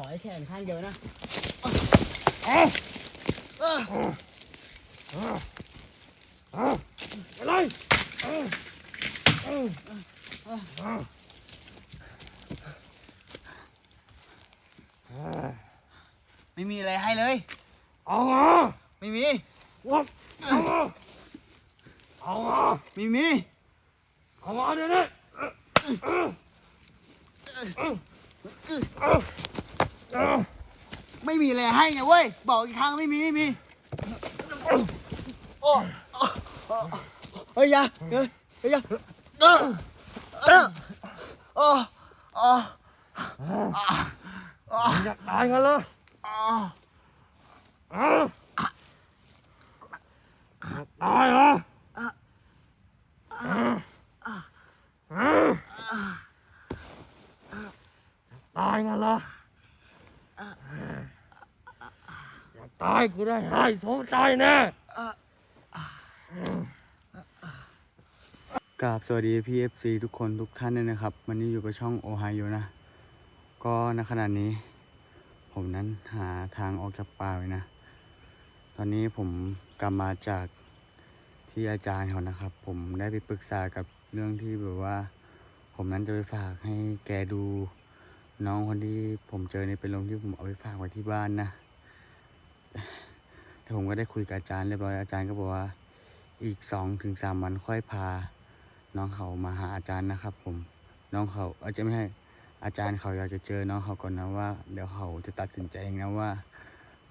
ขอให้แขนข้างเดียวนะอะไรไม่มีอะไรให้เลย เอามาไม่มี วัดเอามาเอามาไม่มี เอามาเดี๋ยวนี้ ไม่มีอะไรให้ไงเว้ย บอกอีกครั้งไม่มีไม่มีโอ้เฮ้ยอยาเฮ้ยเฮ้ยอยาโอ้โอ้โอ้อยากตายกันเลยโอ้อยากตายเหรอตายกันเหร ออยากตายกูได้ให้โทษตายแน่กราบสวัสดีพี่เอฟซีทุกคนทุกท่านด้วยนะครับ วันนี้อยู่กับช่องโอไฮโอนะ ก็ณขณะนี้ ผมนั้นหาทางออกจากป่าไว้นะ ตอนนี้ผมกลับมาจากที่อาจารย์เขานะครับ ผมได้ไปปรึกษากับเรื่องที่แบบว่า ผมนั้นจะไปฝากให้แกดู น้องคนที่ผมเจอในเป็นลมที่ผมเอาไปฝากไว้ที่บ้านนะแต่ผมก็ได้คุยกับอาจารย์เรียบร้อยอาจารย์ก็บอกว่าอีกสองถึงสามวันค่อยพา น้องเขามาหาอาจารย์นะครับ ผมน้องเขาอาจจะไม่ให้อาจารย์เขาอยากจะเจอน้องเขาก่อนนะว่า เดี๋ยวเขาจะตัดสินใจเองนะว่า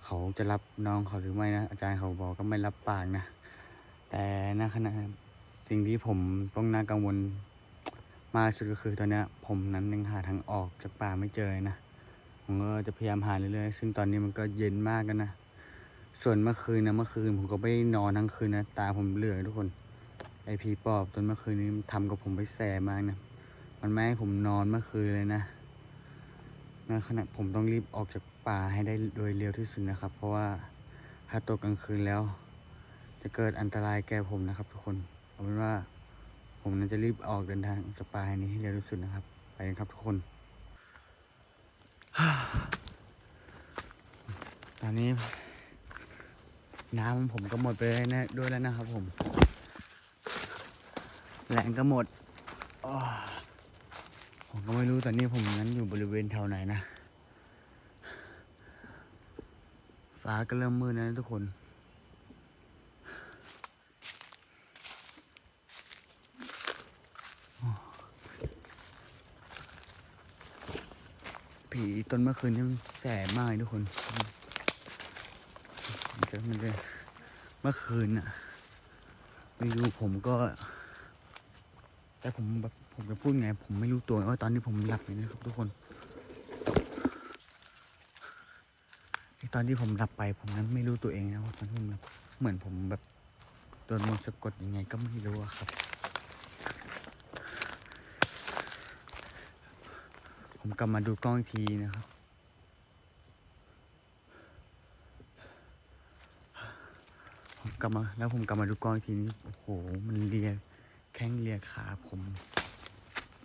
เขาจะรับน้องเขาหรือไม่นะอาจารย์เขาบอกก็ไม่รับปากนะ แต่ณขณะสิ่งที่ผมต้องน่ากังวล มากสุดก็คือตอนนี้ผมนั้นยังหาทางออกจากป่าไม่เจอนะ ผมก็จะพยายามหาเรื่อยๆ ซึ่งตอนนี้มันก็เย็นมากกันนะ ส่วนเมื่อคืนนะเมื่อคืนผมก็ไม่นอนทั้งคืนนะ ตาผมเหลือกทุกคน ไอผีปอบตอนเมื่อคืนนี้มันทำกับผมไปแสบมากนะ มันไม่ให้ผมนอนเมื่อคืนเลยนะในขณะผมต้องรีบออกจากป่าให้ได้โดยเร็วที่สุดนะครับ เพราะว่าถ้าตกกลางคืนแล้ว จะเกิดอันตรายแก่ผมนะครับ ทุกคนเอาเป็นว่า ผมนั้นจะรีบออกเดินทางจากป่าแห่งนี้ให้เร็วที่สุดนะครับ ไปกันครับทุกคน ตอนนี้ น้ำผมก็หมดไปนะด้วยแล้วนะครับ ผมแรงก็หมดผมก็ไม่รู้ตอนนี้ผมนั้นอยู่บริเวณแถวไหนนะ ฟ้าก็เริ่มมืดนะทุกคน ผีต้นเมื่อคืนนี่มันแสบมากทุกคนมันจะมันจะเมื่อคืนน่ะไม่รู้ผมก็ แต่ผมแบบผมจะพูดไง ผมไม่รู้ตัวว่าตอนนี้ผมหลับอยู่นะครับทุกคนตอนที่ผมหลับไป ผมนั้นไม่รู้ตัวเองนะว่าตอนที่ผมหลับเหมือนผมแบบโดนมนต์สะกดยังไงก็ไม่รู้อะครับ ผม กลับมาดูกล้องอีกทีนะครับ ผมกลับมาแล้วผมกลับมาดูกล้องอีกทีนี้โอ้โห มันเลียแข้งเลียขาผม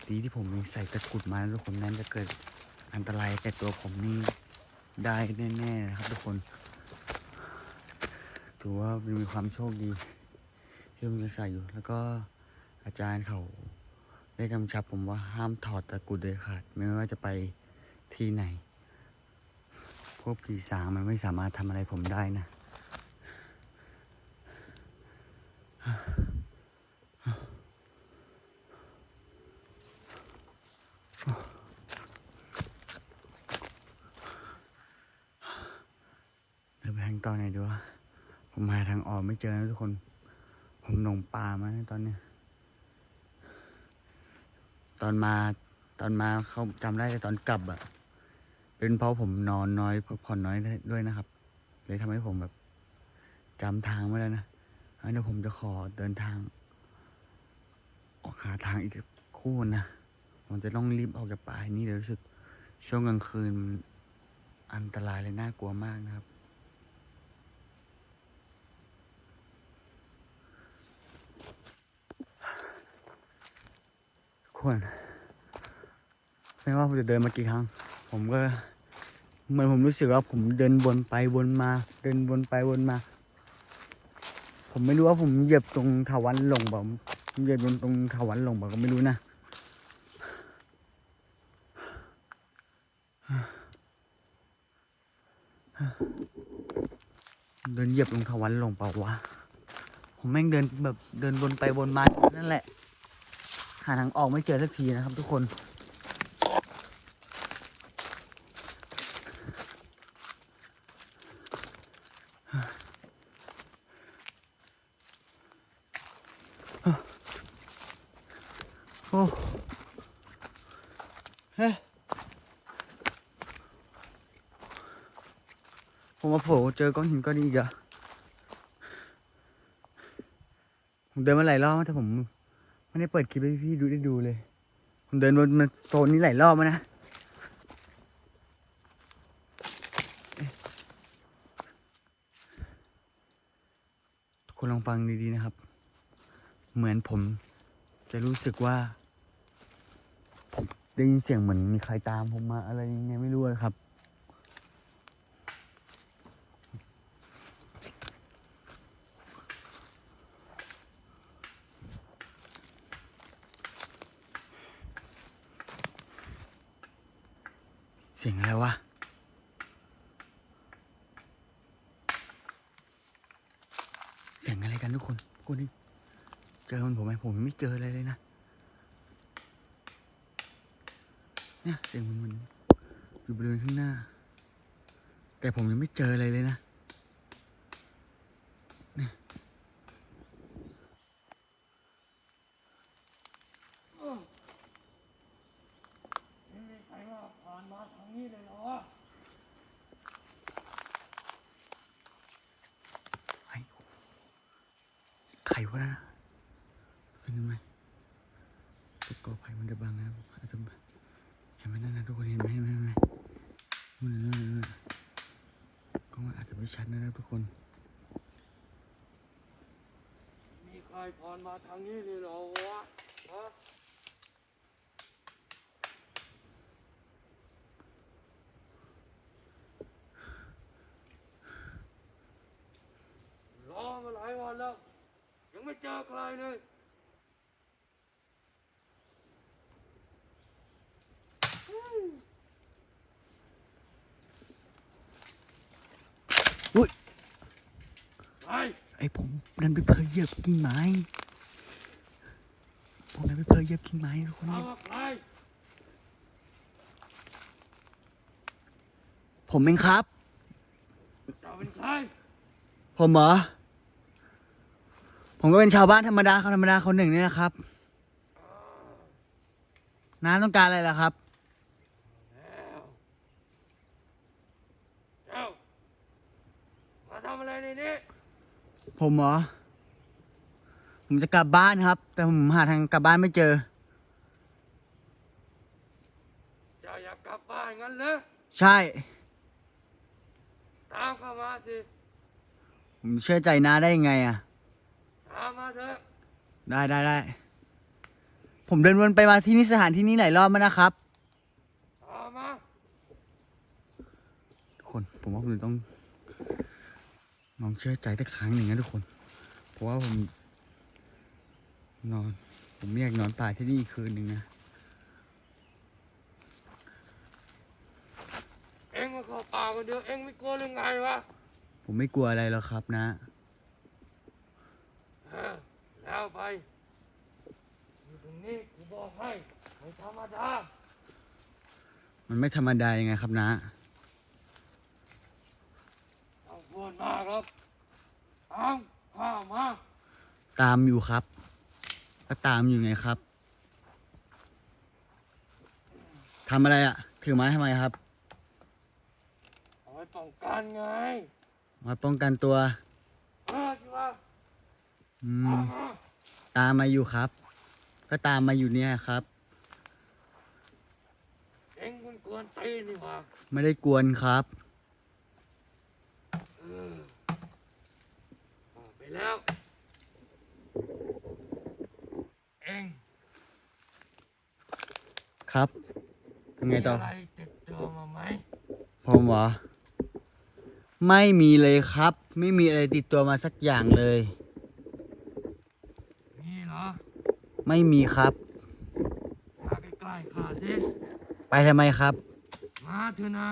ดีที่ผมมีใส่ตะกุดมาทุกคนนั้นจะเกิดอันตรายแก่ตัวผมนี่ได้แน่ๆนะครับ ทุกคนถือว่ามีความโชคดีที่ผมจะใส่อยู่ แล้วก็อาจารย์เขา ได้กำชับผมว่าห้ามถอดตะกุดเด็ดขาดไม่ว่าจะไปที่ไหน พวกปีศาจมันไม่สามารถทำอะไรผมได้นะเดี๋ยวไปทางตอนไหนดีวะผมหาทางออกไม่เจอนะทุกคน ผมหลงป่ามาตอนเนี้ย ตอนมาตอนมาเขาจำได้แต่ตอนกลับอะเป็นเพราะผมนอนน้อยพักผ่อนน้อยด้วยนะครับเลยทำให้ผมแบบจำทางไม่ได้นะงั้นเดี๋ยวผมจะขอเดินทาง ออกหาทางอีกคู่นะผมจะต้องรีบออกจากป่านี้เดี๋ยวรู้สึกช่วงกลางคืนอันตรายเลยน่ากลัวมากนะครับ คนไม่ว่าผมจะเดินมากี่ครั้ง ผมก็เหมือนผมรู้สึกว่าผมเดินวนไปวนมา เดินวนไปวนมา ผมไม่รู้ว่าผมเหยียบตรงถาวันหลงผมเหยียบบนตรงถาวันหลงผมก็ไม่รู้นะเดินเหยียบลงถาวันหลงเปล่าวะผมแม่งเดินแบบเดินวนไปวนมานั่นแหละ หาทางออกไม่เจอสักทีนะครับทุกคนโอ้เฮ้ผมมาโผล่เจอก้อนหินก้อนนี้อีกอะผมเดินมาหลายรอบแล้วแต่ผม ไม่ได้เปิดคลิปให้พี่ดูได้ดูเลย ผมเดินวนมาโซนนี้หลายรอบแล้วนะ ทุกคนลองฟังดีๆนะครับ เหมือนผมจะรู้สึกว่า ผมได้ยินเสียงเหมือนมีใครตามผมมาอะไรยังไงไม่รู้ครับ สียงอะไรวะ เสียงอะไรกันทุกคนทุกคนนี่เจอมันผมไหมผมยังไม่เจออะไรเลยนะ เนี่ยเสียงมันมันอยู่บริเวณข้างหน้า แต่ผมยังไม่เจออะไรเลยนะ เนี่ย ไม่มีใครว่าผ่านมาทางนี้เลยเหรอ ไอ้ ใครวะนะเป็นไหมตะกอไผ่มันจะบังนะอาจจะเห็นไหมนั่นนะทุกคนเห็นไหมเห็นไหมเห็นไหมนู่นน่ะนู่นน่ะนู่นน่ะก็มันอาจจะไม่ชัดนะครับทุกคน มีใครผ่านมาทางนี้เลยเหรอวะฮะรอมาหลายวันแล้ว ยัง ไม่เจอใครเลยไปไอ้ผมนั่นไปเพยเหยียบกิ่งไม้ผมนั่นไปเพยเหยียบกิ่งไม้ทุกคนถามว่าใครผมเองครับเจ้าเป็นใครผมเหรอ ผมก็เป็นชาวบ้านธรรมดาคนธรรมดาคนหนึ่งนี่นะครับน้าต้องการอะไรล่ะครับแล้วเจ้ามาทำอะไรในนี้ ผมเหรอ ผมจะกลับบ้านครับ แต่ผมหาทางกลับบ้านไม่เจอ เจ้าอยากกลับบ้านงั้นเหรอ ใช่ ตามเข้ามาสิ ผมเชื่อใจน้าได้ยังไงอะ ตามมาเถอะได้ได้ได้ ผมเดินวนไปมาที่นี่สถานที่นี้หลายรอบแล้วนะครับตามมาทุกคน ผมว่าผมต้องลองเชื่อใจสักครั้งหนึ่งนะทุกคน เพราะว่าผม นอน ผมไม่อยากนอนตายที่นี่อีกคืนหนึ่งนะ เอ็งมาเข้าป่าคนเดียวเอ็งไม่กลัวหรือไงวะผมไม่กลัวอะไรหรอกครับนะ เออแล้วไปอยู่ตรงนี้กูบอกให้ไม่ธรรมดามันไม่ธรรมดายังไงครับนะต้องพูดมากครับตามข้ามาตามอยู่ครับก็ตามอยู่ไงครับทำอะไรอะ่ะถือไม้ทำไมครับเอาไว้ป้องกันไงมาป้องกันตัว เออที่ว่า อืตามมมาตามมาอยู่ครับ ก็ตามมาอยู่เนี่ยครับ เอ็งมันกวนตีนนี่หว่าไม่ได้กวนครับ เออเอาไปแล้ว เอ็งครับยังไงต่อมีอะไรติดตัวมาไหมผมเหรอ ไม่มีเลยครับ ไม่มีอะไรติดตัวมาสักอย่างเลย นี่เหรอ ไม่มีครับ มาใกล้ๆข้าสิไปทำไมครับ มาเถอะนะ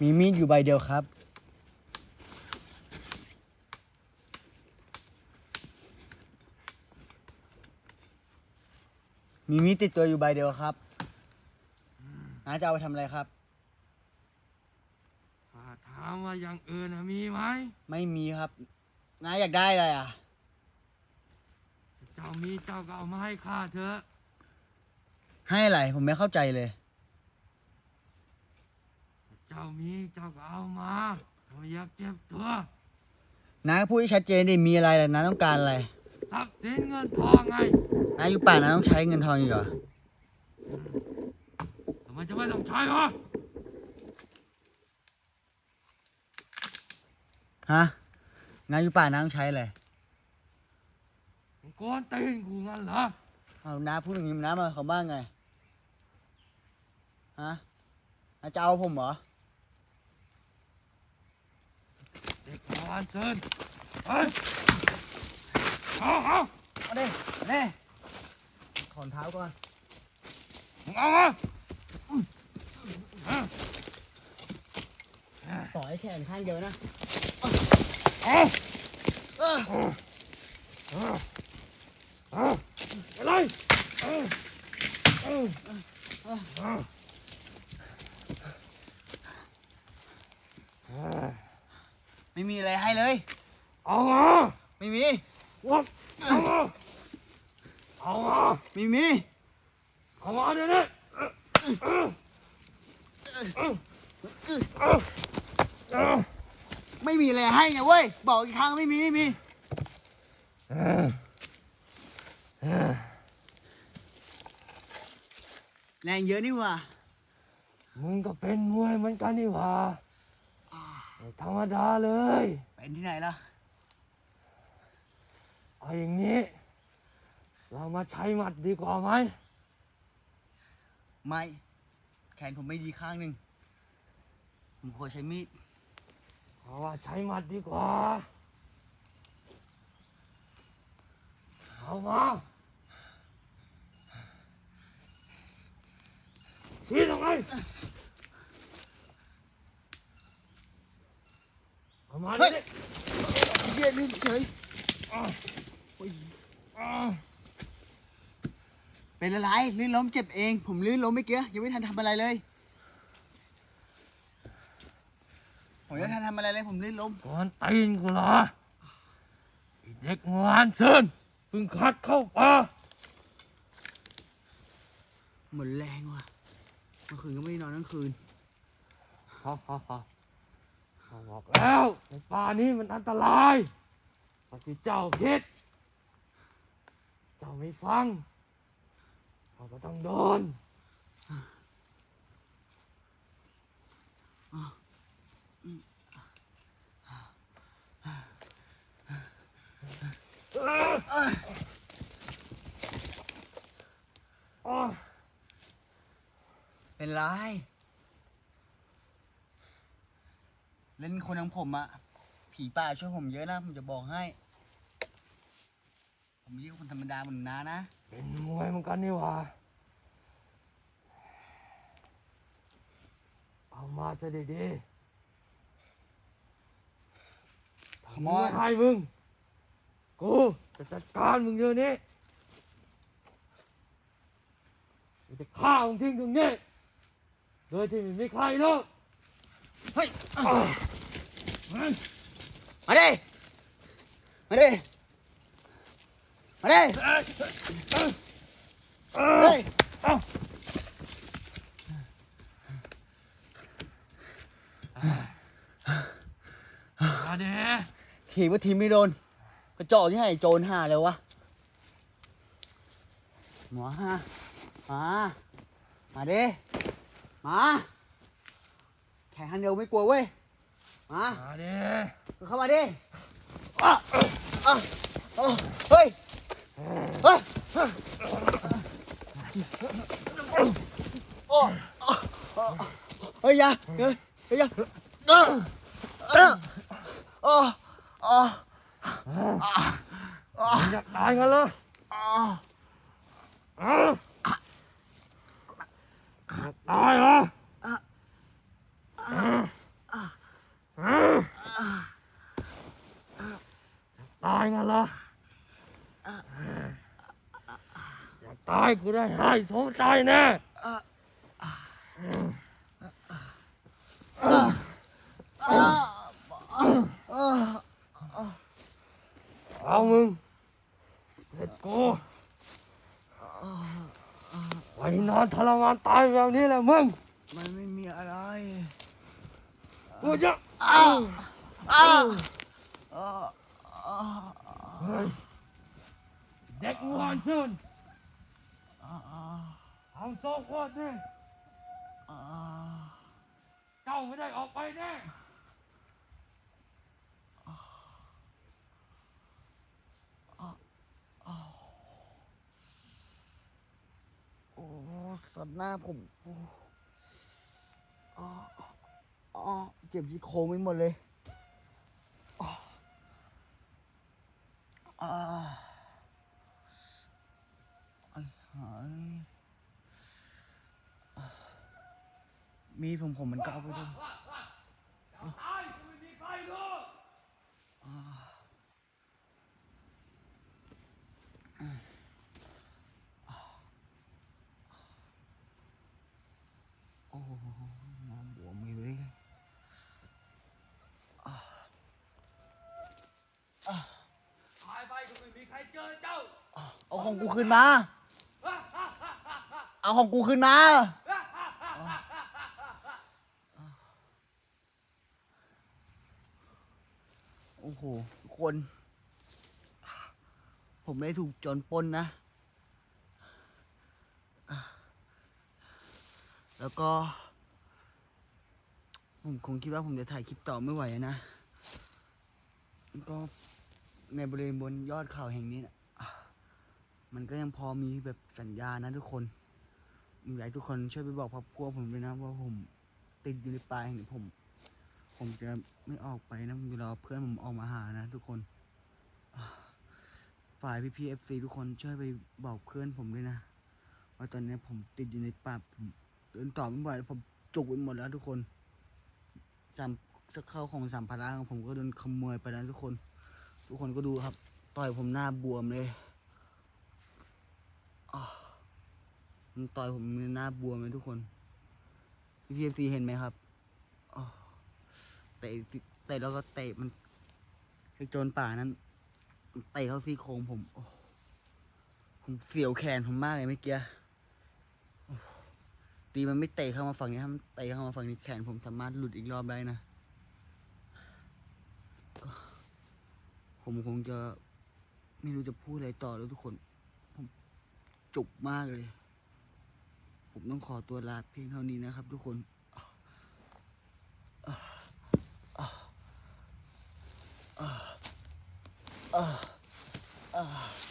มีมีดอยู่ใบเดียวครับ มีมีดติดตัวอยู่ใบเดียวครับน้าจะเอาไปทำอะไรครับ ข้าถามว่าอย่างอื่นน่ะมีไหม ไม่มีครับน้าอยากได้อะไรอะ เจ้ามีเจ้าก็เอามาให้ข้าเถอะ ให้อะไรผมไม่เข้าใจเลย เจ้ามีเจ้าก็เอามาไม่อยากเจ็บตัวน้าพูดให้ชัดเจนดิมีอะไรล่ะน้าต้องการอะไรทรัพย์สินเงินทองไงน้าอยู่ป่าน้าต้องใช้เงินทองอีกเหรอทำไมจะไม่ต้องใช้วะฮะน้าอยู่ป่าน้าต้องใช้อะไรมึงโกวนตีนกูงั้นเหรอเอาน้าพูดอย่างนี้น้ามาเขามบ้างไงฮะน้าจะเอาผมเหรอเด็กวานเซินเฮ้ยเอาเอาเอาดิเน่ถอนเท้าก่อนมึงเอามาเอาต่อให้แขนข้างเดียวนะเอา เออ เอาเอา อะไรเอาเอาเอาเอาไม่มีอะไรให้เลย เอามาไม่มีวัดเอามาเอามาไม่มีเอามาเดี๋ยวนี้เอาเอาเอาเอาไม่มีอะไรให้ไงเว้ย บอกอีกครั้งไม่มีไม่มี แรงเยอะนี่หว่า มึงก็เป็นมวยเหมือนกันนี่หว่าไม่ธรรมดาเลย เป็นที่ไหนล่ะ เอาอย่างนี้ เรามาใช้หมัดดีกว่าไหม ไม่ แขนผมไม่ดีข้างหนึ่ง ผมขอใช้มีดเพราะว่าใช้หมัดดีกว่า เอามา ชี้ทำไมเอามาดิเย็นลื่นเฉยอะโอ้ยอะเป็นอะไรลื่นล้มเจ็บเอง ผมลื่นล้มเมื่อกี้ยังไม่ทันทำอะไรเลย ผมยังไม่ทันทำอะไรเลยผมลื่นล้มก่อนตีนกูเหรอไอ้เด็กงานเชิญเพิ่งขัดเข้าป่าหมดแรงว่ะ เมื่อคืนก็ไม่ได้นอนทั้งคืนฮ่าฮ่าฮ่าข้าบอกแล้วในป่านี้มันอันตรายพอที่เจ้าคิด เจ้าไม่ฟังเขาก็ต้องโดนอะ เป็นไร เล่นคนอย่างผมอะผีป่าช่วยผมเยอะนะผมจะบอกให้ ผมไม่ใช่คนธรรมดาเหมือนน้านะ เป็นมวยเหมือนกันนี่หว่า เอามาจะดีๆขทำโมไมยให้มึง กูจะจัดการมึงเดี๋ยวนี้กูจะฆ่ามึงทิ้งตรงนี้ โดยที่ไม่มีใครรู้เฮ้ยอะเฮ้ยมาดิมาดิมาดิเอ้ยเอ้ยเอ้เฮ้ยยเอ้ามาเด้ทีว่าทีมไม่โดนกระจอกที่ไหนโจรห่าเลยวะหมอฮะมามาดิ มา แข่งคันเดียวไม่กลัวเว้ย มา มาเด้เข้ามาดิอะอะอะเฮ้ย เฮ้ยโอ้อ้เฮ้ยอยาเฮ้ยเฮ้ยอยาอ้าอ้าอ้าอ้าอ้ามึงอยากตายกันเหรออ้าฮะอยากตายเหรอฮะฮะอยากตายกันเหรออยา กตายกูได้ให้โทษใจแน่อ้าอ้าเอามึงเด็ดกูไว้นอนทรมานตายแบบนี้แหละมึง มันไม่มีอะไรกูจะอ้าอ้าอ้าอ้าเฮ้ยเด็กงอนชื่นอ้า เอาโซ่ขวดนี่อ้าเจ้าไม่ได้ออกไปแน่โอ้สัตว์หน้าผมโอ้อ้าอ้าเจ็บที่โครงไปหมดเลยอ้าอ้าไอ้หายอ่า มีผมผมมันก็เอาไปด้วยตายไม่มีใครรู้โอ้โหน้ำบวมเลยเว้ยตายไปก็ไม่มีใครเจอเจ้า เอาของกูคืนมา เอาของกูคืนมา โอ้โหทุกคน ผมได้ถูกจรปนนะ แล้วก็ ผมคงคิดว่าผมจะถ่ายคลิปต่อไม่ไหวนะ ก็ในบริเวณบนยอดเขาแห่งนี้นะมันก็ยังพอมีแบบสัญญาณนะทุกคนอยากทุกคนช่วยไปบอกครอบครัวผมด้วยนะว่าผมติดอยู่ในป่าแห่งนี้ผม ผมจะไม่ออกไปนะผมจะรอเพื่อนผมออกมาหานะทุกคนฝ่ายพี่พีเอฟซีทุกคนช่วยไปบอกเพื่อนผมด้วยนะว่าตอนนี้ผมติดอยู่ในป่าผมเดินต่อไม่ไหวผมจุกไปหมดแล้วทุกคนสามจะเข้าของสามพาระของผมก็โดนขโมยไปแล้วทุกคน ทุกคนก็ดูครับ ต่อยผมหน้าบวมเลยมันต่อยผมหน้าบวมเลยทุกคนพี่พีเอฟซีเห็นไหมครับ ตะเตะแล้วก็เตะมันไอ้โจรป่านั้นเตะเข้าซี่โครงผมโอ้ผมเสียวแขนผมมากเลยเมื่อกี้โอ้ดีมันไม่เตะเข้ามาฝั่งนี้ถ้ามันเตะเข้ามาฝั่งนี้แขนผมสามารถหลุดอีกรอบได้นะผมคงจะไม่รู้จะพูดอะไรต่อแล้วทุกคน ผมจุกมากเลย ผมต้องขอตัวลาเพียงเท่านี้นะครับทุกคน 아, 아, 아.